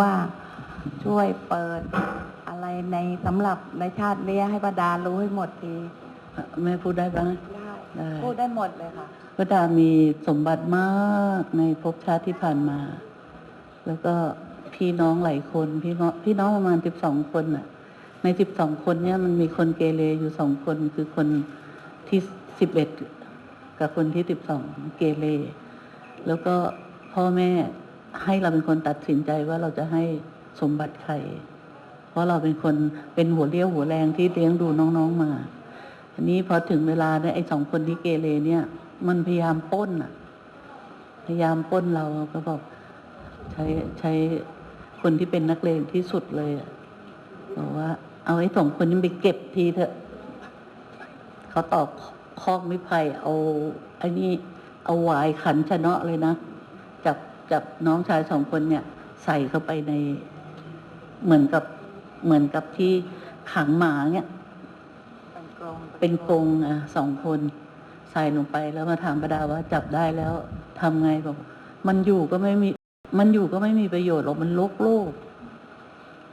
ว่าช่วยเปิดอะไรในสำหรับในชาตินี้ให้ประดารู้ให้หมดทีแม่พูดได้บ้างได้ได้พูดได้หมดเลยค่ะป้าดามีสมบัติมากในภพชาติที่ผ่านมา แล้วก็พี่น้องหลายคนพี่น้องพี่น้องประมาณสิบสองคนน่ะ ในสิบสองคนเนี่ยมันมีคนเกเรอยู่สองคนคือคนที่สิบเอ็ดกับคนที่สิบสองเกเรแล้วก็พ่อแม่ ให้เราเป็นคนตัดสินใจว่าเราจะให้สมบัติใคร เพราะเราเป็นคนเป็นหัวเลี้ยวหัวแรงที่เลี้ยงดูน้องๆมาอันนี้พอถึงเวลาเนี่ยไอ้สองคนที่เกเรเนี่ย มันพยายามป้นอะ พยายามป้นเราก็บอกใช้ใช้คนที่เป็นนักเลงที่สุดเลยอะบอกว่า เอาไอ้สองคนนี้ไปเก็บทีเถอะเขาตอกคอกไม้ไผ่เอาไอ้นี่เอาวายขันชนะเลยนะจับ จับน้องชายสองคนเนี่ย ใส่เข้าไปในเหมือนกับเหมือนกับที่ขังหมาเนี่ย เป็นกรงอะสองคน ใส่ลงไปแล้วมาถามประดาว่าจับได้แล้วทำไงบอกมันอยู่ก็ไม่มี มันอยู่ก็ไม่มีประโยชน์หรอกมันลกโลก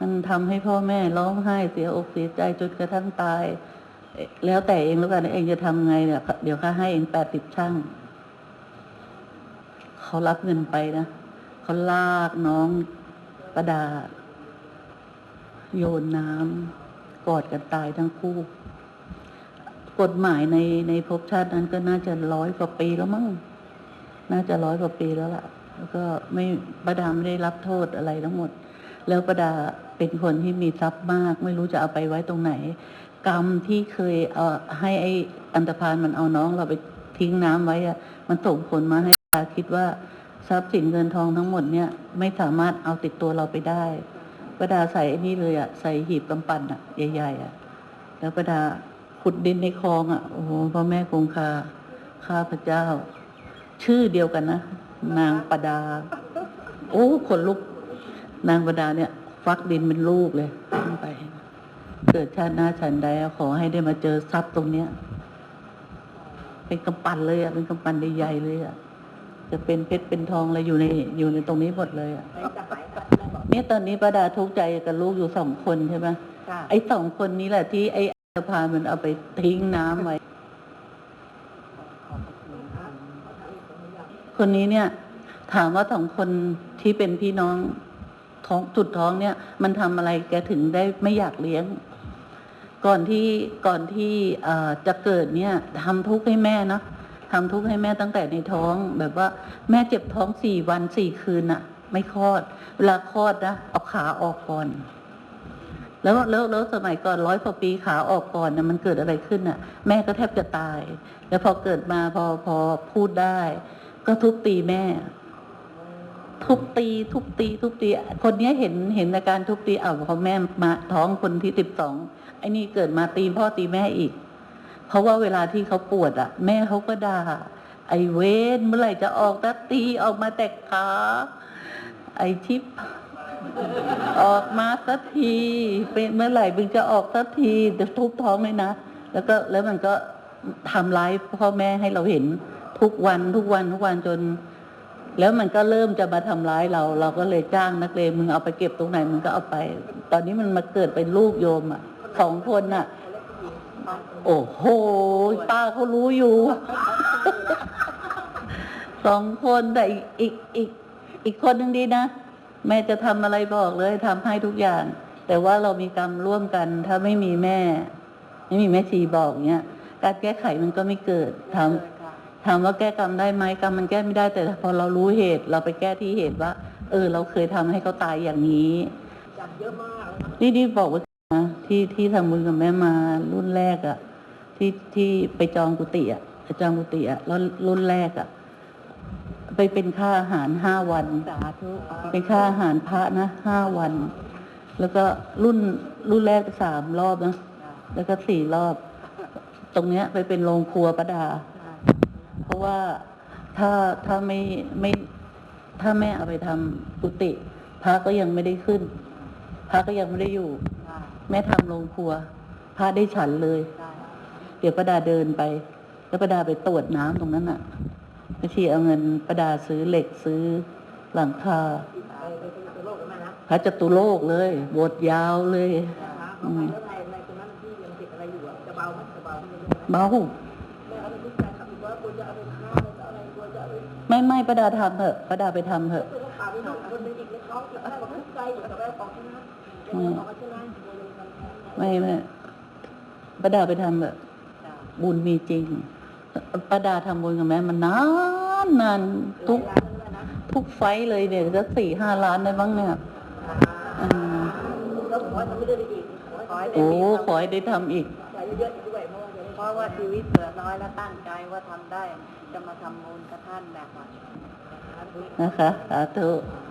มันทำให้พ่อแม่ร้องไห้เสียอกเสียใจจนกระทั่งตาย แล้วแต่เองแล้วกันเองจะทำไงเนี่ยเดี๋ยวข้าให้เองแปดสิบช่าง เขารับเงินไปนะเขาลากน้องประดา โยนน้ำกอดกันตายทั้งคู่ กฎหมายในในภพชาตินั้นก็น่าจะร้อยกว่าปีแล้วมั้งน่าจะร้อยกว่าปีแล้วล่ะ แล้วก็ไม่ประดาไม่ได้รับโทษอะไรทั้งหมด แล้วประดาเป็นคนที่มีทรัพย์มาก ไม่รู้จะเอาไปไว้ตรงไหน กรรมที่เคยเอ่อให้ไอ้อันตพานมันเอาน้องเราไปทิ้งน้ำไว้อะมันส่งผลมาให้าคิดว่าทรัพย์สินเงินทองทั้งหมดเนี่ยไม่สามารถเอาติดตัวเราไปได้ประดาใส่ไอ้นี่เลยอะใส่หีบกำปั้นอะใหญ่ๆอะแล้วประดาขุดดินในคลองอะโอ้โหพ่อแม่คงคาข้าพระเจ้า ชื่อเดียวกันนะนางประดา โอ้ขนลุก นางประดาเนี่ย ฟักดินเป็นลูกเลยขึ้นไป เกิดชาติหน้าฉันใดขอให้ได้มาเจอทรัพย์ตรงเนี้ยเป็นกำปั้นเลยอะเป็นกำปั้นใหญ่ๆเลยอะ จะเป็นเพชรเป็นทองอะไรอยู่ในอยู่ในตรงนี้หมดเลยอะเนี่ยตอนนี้ประดาทุกข์ใจกับลูกอยู่สองคนใช่ไหมค่ะไอ้สองคนนี้แหละที่ไอ้อันธพาลมันเอาไปทิ้งน้ำไว้ คนนี้เนี่ย ถามว่าสองคนที่เป็นพี่น้องท้องจุดท้องเนี่ย มันทำอะไรแกถึงได้ไม่อยากเลี้ยง ก่อนที่ก่อนที่เอ่อจะเกิดเนี่ยทำทุกข์ให้แม่นะ ทำทุกข์ให้แม่ตั้งแต่ในท้องแบบว่าแม่เจ็บท้องสี่วันสี่คืนน่ะ ไม่คลอด เวลาคลอดนะเอาขาออกก่อน แล้วแล้วแล้วสมัยก่อนร้อยกว่าปีขาออกก่อนนะมันเกิดอะไรขึ้นน่ะ แม่ก็แทบจะตาย แล้วพอเกิดมาพอพอพูดได้ ก็ทุบตีแม่ ทุบตี ทุบตี ทุบตี คนนี้เห็นเห็นอาการทุบตีอ้าวพอแม่มาท้องคนที่สิบสองไอ้นี่เกิดมาตีพ่อตีแม่อีก เพราะว่าเวลาที่เขาปวดอะ แม่เขาก็ด่าไอเวนเมื่อไหร่จะออกตัตีออกมาแต่ขาไอชิปออกมาสักทีเป็นเมื่อไหร่มึงจะออกสักทีเดี๋ยวทุบท้องเลยนะแล้วก็แล้วมันก็ทำร้ายพ่อแม่ให้เราเห็นทุกวันทุกวันทุกวันจน แล้วมันก็เริ่มจะมาทำร้ายเรา เราก็เลยจ้างนักเลงมึงเอาไปเก็บตรงไหนมึงก็เอาไป ตอนนี้มันมาเกิดเป็นลูกโยมอะสองคนน่ะ โอ้โห ป้าเขารู้อยู่ สองคนแต่อีกอีกอีกอีกคนหนึ่งดีนะ แม่จะทำอะไรบอกเลยทำให้ทุกอย่าง แต่ว่าเรามีกรรมร่วมกัน ถ้าไม่มีแม่ ไม่มีแม่ชีบอกเนี้ยการแก้ไขมันก็ไม่เกิดถามถามว่าแก้กรรมได้ไหมกรรมมันแก้ไม่ได้ แต่พอเรารู้เหตุ เราไปแก้ที่เหตุว่า เออ เราเคยทำให้เขาตายอย่างนี้ นี่นี่บอกว่านะ ที่ที่ทำบุญกับแม่มารุ่นแรกอะที่ที่ไปจองกุฏิอะไปจองกุฏิอะแล้วรุ่นแรกอะไปเป็นค่าอาหารห้าวันสาธุเป็นค่าอาหารพระนะห้าวัน แล้วก็รุ่นรุ่นแรกสามรอบนะแล้วก็สี่รอบ ตรงเนี้ย ไปเป็นโรงครัวประดา เพราะว่าถ้าถ้าไม่ไม่ถ้าแม่เอาไปทำกุฏิพระก็ยังไม่ได้ขึ้นพระก็ยังไม่ได้อยู่ แม่ทำโรงครัวพระได้ฉันเลย เดี๋ยวประดาเดินไป แล้วประดาไปตรวจน้ำตรงนั้นน่ะไม่ชีเอาเงินประดาซื้อเหล็กซื้อหลังคาพระจตุโลกเลยบทยาวเลยอืมแล้วในในตรงนั้นที่ยังติดอะไรอยู่อะจะเบาไหมจะเบาไหมเบาแม่เขาเป็นผู้ชายขับอีกว่าควรจะเอาไม่ไม่ประดาทำเถอะประดาไปทำเถอะ ไปดูคนเป็นอีกเล็กน้องอีกอะไรบอกทุกข์ใจอยู่กับแม่บอกใช่ไหมเดี๋ยวบอกว่าใช่ไหมไม่ไม่ประดาไปทำเถอะบุญมีจริงประดาทำบุญกับแม่มันนานนานทุกทุกไฟท์เลยเนี่ยจะสี่ห้าล้านได้บ้างเนี่ยอ่าแล้วผมว่าทำไม่ได้ไปอีกขอให้ได้โอ้มีขอให้ได้ทำอีกใจเยอะๆอีกด้วยเพราะว่าจะได้เพราะว่าชีวิตเหลือน้อยแล้วตั้งใจว่าทำได้ จะมาทำบุญกับท่านแบบว่านะคะสาธุค